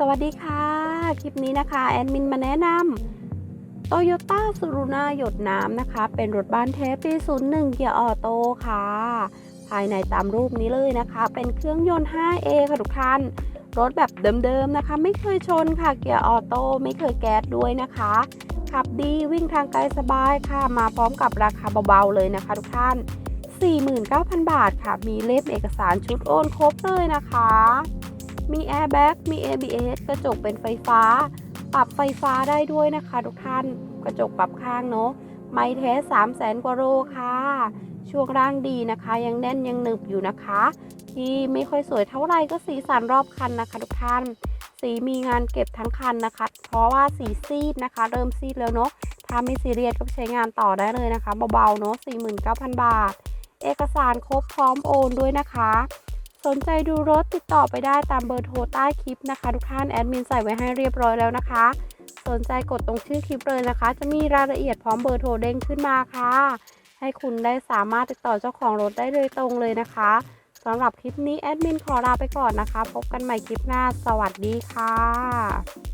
สวัสดีค่ะ คลิปนี้นะคะ แอดมินมาแนะนำโตโยต้าสุรุนาหยดน้ำนะคะ เป็นรถบ้านเทปปี 01 เกียร์ออโต้ค่ะ ภายในตามรูปนี้เลยนะคะ เป็นเครื่องยนต์ 5A ค่ะทุกท่าน รถแบบเดิมๆนะคะ ไม่เคยชนค่ะ เกียร์ออโต้ไม่เคยแก๊สด้วยนะคะ ขับดีวิ่งทางไกลสบายค่ะ มาพร้อมกับราคาเบาๆเลยนะคะทุกท่าน 49,000 บาทค่ะ มีเล่มเอกสารชุดโอนครบเลยนะคะ มีแอร์แบ็กมี ABS กระจกเป็นไฟฟ้า ปรับไฟฟ้าได้ด้วยนะคะทุกท่าน กระจกปรับข้างเนาะ ไม้แท้3 0 0แสนกว่าโลค่ะ ช่วงล่างดีนะคะ ยังแน่นยังหนึบอยู่นะคะ ที่ไม่ค่อยสวยเท่าไหร่ก็สีสันรอบคันนะคะทุกท่าน สีมีงานเก็บทั้งคันนะคะ เพราะว่าสีซีดนะคะ เริ่มซีดแล้วเนาะ ถ้าไม่ซีเรียสก็ใช้งานต่อได้เลยนะคะ เบาๆเนาะ49,000 บาท เอกสารครบพร้อมโอนด้วยนะคะ สนใจดูรถติดต่อไปได้ตามเบอร์โทรใต้คลิปนะคะ ทุกท่านแอดมินใส่ไว้ให้เรียบร้อยแล้วนะคะ สนใจกดตรงชื่อคลิปเลยนะคะ จะมีรายละเอียดพร้อมเบอร์โทรเด้งขึ้นมาค่ะ ให้คุณได้สามารถติดต่อเจ้าของรถได้โดยตรงเลยนะคะสำหรับคลิปนี้แอดมินขอลาไปก่อนนะคะ พบกันใหม่คลิปหน้า สวัสดีค่ะ